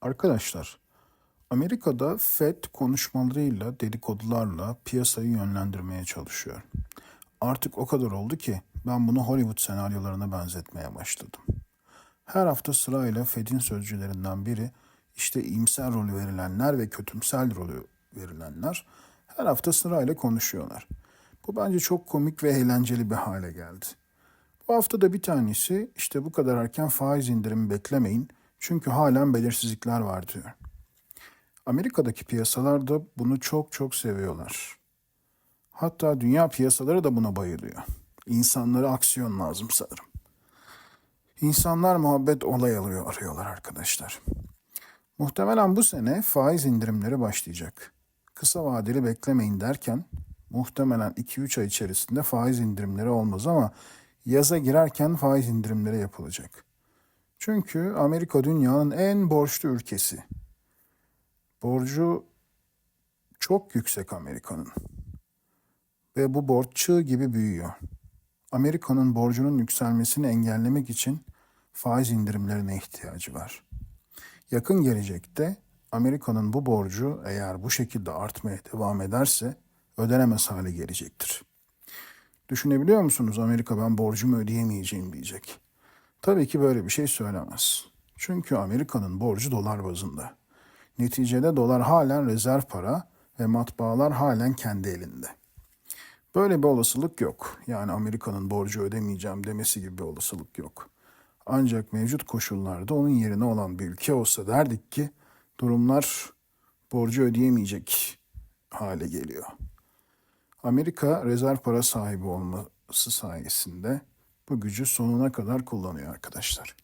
Arkadaşlar, Amerika'da FED konuşmalarıyla, dedikodularla piyasayı yönlendirmeye çalışıyor. Artık o kadar oldu ki ben bunu Hollywood senaryolarına benzetmeye başladım. Her hafta sırayla Fed'in sözcülerinden biri işte iyimser rolü verilenler ve kötümsel rolü verilenler her hafta sırayla konuşuyorlar. Bu bence çok komik ve eğlenceli bir hale geldi. Bu hafta da bir tanesi işte bu kadar erken faiz indirimi beklemeyin çünkü halen belirsizlikler var diyor. Amerika'daki piyasalar da bunu çok çok seviyorlar. Hatta dünya piyasaları da buna bayılıyor. İnsanlara aksiyon lazım sanırım. İnsanlar muhabbet olay alıyor arıyorlar arkadaşlar. Muhtemelen bu sene faiz indirimleri başlayacak. Kısa vadeli beklemeyin derken muhtemelen 2-3 ay içerisinde faiz indirimleri olmaz ama yaza girerken faiz indirimleri yapılacak. Çünkü Amerika dünyanın en borçlu ülkesi. Borcu çok yüksek Amerika'nın. Ve bu borç çığ gibi büyüyor. Amerika'nın borcunun yükselmesini engellemek için faiz indirimlerine ihtiyacı var. Yakın gelecekte Amerika'nın bu borcu eğer bu şekilde artmaya devam ederse ödenemez hale gelecektir. Düşünebiliyor musunuz Amerika ben borcumu ödeyemeyeceğim diyecek. Tabii ki böyle bir şey söylemez. Çünkü Amerika'nın borcu dolar bazında. Neticede dolar halen rezerv para ve matbaalar halen kendi elinde. Böyle bir olasılık yok. Yani Amerika'nın borcu ödemeyeceğim demesi gibi bir olasılık yok. Ancak mevcut koşullarda onun yerine olan bir ülke olsa derdik ki durumlar borcu ödeyemeyecek hale geliyor. Amerika rezerv para sahibi olması sayesinde bu gücü sonuna kadar kullanıyor arkadaşlar.